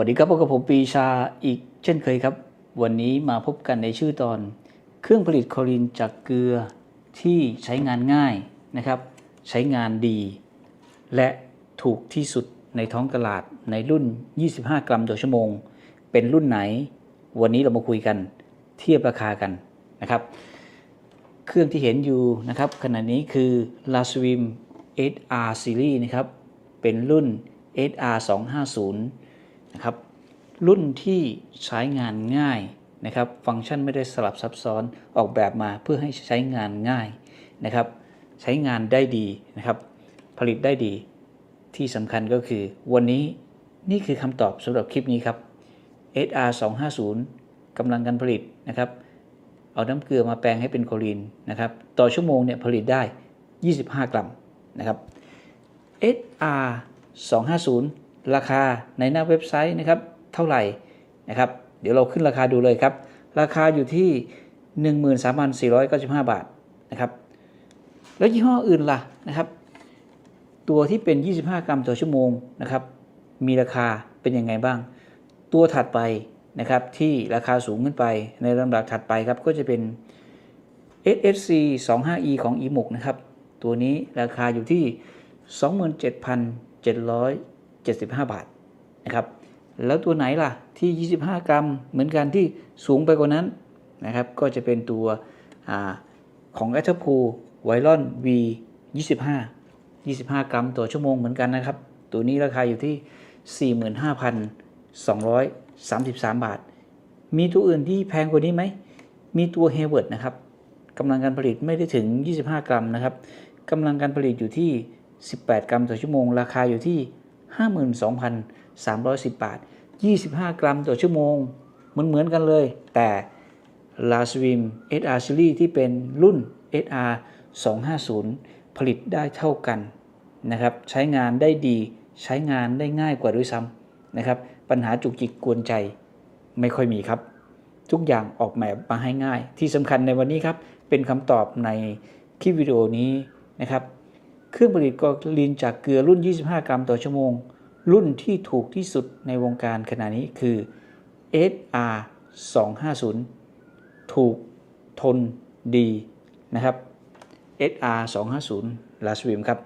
ัสดีครับพบกับผมปีชาอีกเช่นเคยครับ วันนี้มาพบกันในชื่อตอน เครื่องผลิตคลอรีนจากเกลือที่ใช้งานง่ายนะครับ ใช้งานดี และถูกที่สุดในท้องตลาดในรุ่น 25 กรัมต่อชั่วโมง เป็นรุ่นไหน วันนี้เรามาคุยกันเทียบราคากันนะครับ เครื่องที่เห็นอยู่นะครับขณะนี้คือ l a s w i m 8R Series นะครับเป็นรุ่น 8R 250 นะครับรุ่นที่ใช้งานง่ายนะครับฟังก์ชันไม่ได้สลับซับซ้อนออกแบบมาเพื่อให้ใช้งานง่ายนะครับใช้งานได้ดีนะครับผลิตได้ดีที่สำคัญก็คือ วันนี้นี่คือคำตอบสำหรับคลิปนี้ครับ SR 250กำลังการผลิตนะครับ เอาน้ำเกลือมาแปลงให้เป็นโคลีนนะครับต่อชั่วโมงเนี่ยผลิตได้ 25 กรัมนะครับ SR 250 ราคาในหน้าเว็บไซต์นะครับเท่าไหร่นะครับ เดี๋ยวเราขึ้นราคาดูเลยครับ ราคาอยู่ที่ 13,495 บาทนะครับ แล้วยี่ห้ออื่นล่ะนะครับ ตัวที่เป็น 25 กรัมต่อชั่วโมงนะครับ มีราคาเป็นยังไงบ้าง ตัวถัดไปนะครับที่ราคาสูงขึ้นไปในลำดับถัดไปครับก็จะเป็น SSC 25E ของ e m u k นะครับ ตัวนี้ราคาอยู่ที่ 75 บาทนะครับ แล้วตัวไหนล่ะที่ 25 กรัม เหมือนกันที่สูงไปกว่านั้นนะครับ ก็จะเป็นตัวอของ a t a p o o v i r o n V 25 25 กรัมต่อชั่วโมงเหมือนกันนะครับ ตัวนี้ราคาอยู่ที่ 45,233 บาท มีตัวอื่นที่แพงกว่านี้ไหม มีตัว h a w a r d นะครับกำลังการผลิตไม่ได้ถึง 25 กรัมนะครับกำลังการผลิตอยู่ที่ 18 กรัมต่อชั่วโมง ราคาอยู่ที่ 52,310 บาท 25 กรัมต่อชั่วโมง เหมือนเหมือนกันเลย แต่ l a s w i m SR Series ที่เป็นรุ่น SR 250 ผลิตได้เท่ากันนะครับ ใช้งานได้ดี ใช้งานได้ง่ายกว่าด้วยซ้ำนะครับ ปัญหาจุกจิกกวนใจไม่ค่อยมีครับ ทุกอย่างออกแบบมาให้ง่าย ที่สำคัญในวันนี้ครับ เป็นคำตอบในคลิปวิดีโอนี้นะครับ เครื่องผลิตกอลีนจากเกลือรุ่น 25 กรัมต่อชั่วโมง รุ่นที่ถูกที่สุดในวงการขณะนี้คือ SR 250 ถูกทนดีนะครับ SR 250ลาสวิมครับ